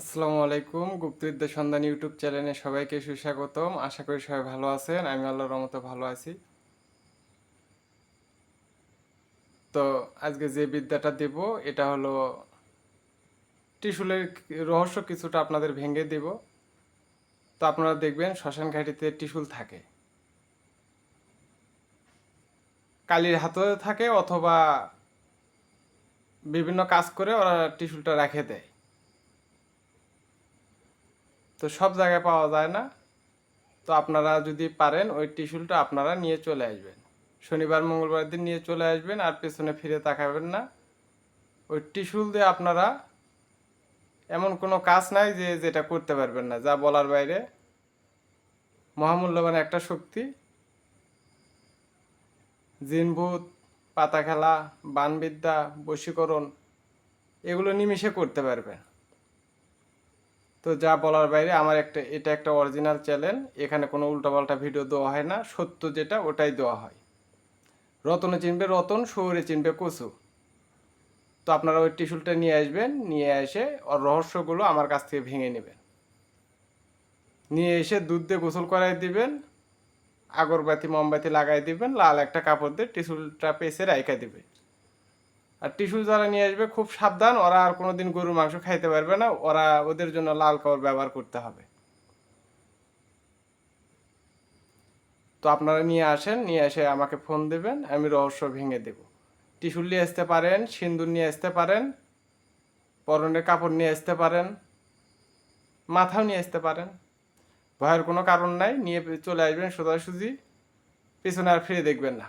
আসসালামু আলাইকুম, গুপ্তবিদ্যা সন্ধান ইউটিউব চ্যানেলে সবাইকে সুস্বাগতম। আশা করি সবাই ভালো আছেন, আমি আল্লাহর রহমতে ভালো আছি। তো আজকে যে বিদ্যাটা দেব, এটা হলো টিস্যুলের রহস্য কিছুটা আপনাদের ভেঙে দেব। তো আপনারা দেখবেন শ্মশান ঘাটিতে টিস্যুল থাকে। কালির হাতে থাকে অথবা বিভিন্ন কাজ করে ওরা টিস্যুলটা রেখে দেয়। তো সব জায়গায় পাওয়া যায় না। তো আপনারা যদি পারেন, ওই টিস্যুলটা আপনারা নিয়ে চলে আসবেন। শনিবার মঙ্গলবার দিন নিয়ে চলে আসবেন আর পেছনে ফিরে তাকাবেন না। ওই টিস্যুল দিয়ে আপনারা এমন কোনো কাজ নাই যে, যেটা করতে পারবেন না, যা বলার বাইরে। মহামূল্যবান একটা শক্তি। জিনভূত, পাতা খেলা, বানবিদ্যা, বশীকরণ, এগুলো নিমিষে করতে পারবেন। তো যা বলার বাইরে আমার একটা, এটা একটা অরিজিনাল চ্যানেল এখানে কোনো উল্টাপাল্টা ভিডিও দেওয়া হয় না, সত্য যেটা ওটাই দেওয়া হয়। রতনে চিনবে, রতন শহরে চিনবে কচু। তো আপনারা ওই টিস্যুলটা নিয়ে আসবেন, নিয়ে এসে ওর রহস্যগুলো আমার কাছ থেকে ভেঙে নেবেন। নিয়ে এসে দুধ দিয়ে গোসল করাই দিবেন, আগরবাতি, মোমবাতি লাগাই দিবেন, লাল একটা কাপড় দিয়ে টিস্যুলটা পেঁচে রাইখা দিবে আর টিস্যু যারা নিয়ে আসবে খুব সাবধান, ওরা আর কোনোদিন গরুর মাংস খাইতে পারবে না, ওরা ওদের জন্য লাল কাপড় ব্যবহার করতে হবে। তো আপনারা নিয়ে আসেন, নিয়ে এসে আমাকে ফোন দেবেন, আমি রহস্য ভেঙে দেব। টিস্যুল নিয়ে আসতে পারেন, সিন্দুর নিয়ে আসতে পারেন, পরনের কাপড় নিয়ে আসতে পারেন, মাথাও নিয়ে আসতে পারেন। ভয়ের কোনো কারণ নাই, নিয়ে চলে আসবেন সোজাসুজি, পিছনে আর ফিরে দেখবেন না।